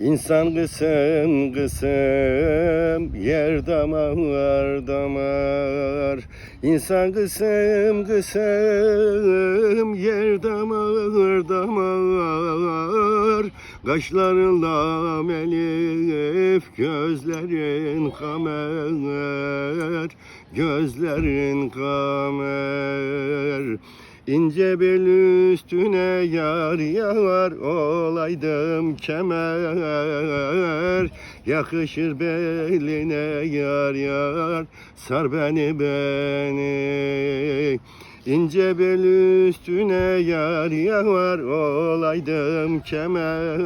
İnsan kısım kısım yer damar damar. İnsan kısım kısım yer damar damar. Kaşlarında melif gözlerin kamer Gözlerin kamer İnce bel üstüne yar yar olaydım kemer. Yakışır beline yar yar sar beni beni. İnce bel üstüne yar yar olaydım kemer.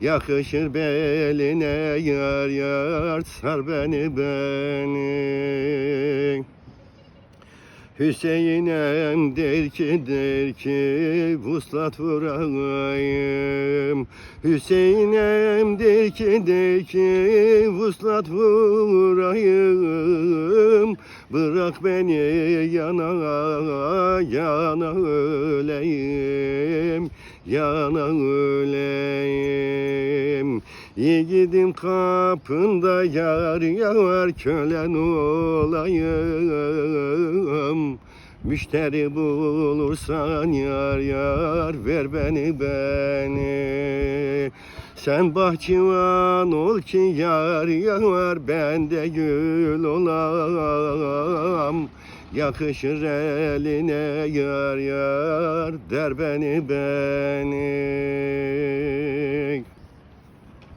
Yakışır beline yar yar sar beni beni Hüseyin'em der ki der ki vuslat vurayım. Hüseyin'em der ki der ki vuslat vurayım. Bırak beni yana yana öleyim Yana öleyim Yiğidim kapında yar yar kölen olayım. Müşteri bulursan yar yar ver beni beni. Sen bahçıvan ol ki yar yar ben de gül olam. Yakışır eline yar yar der beni beni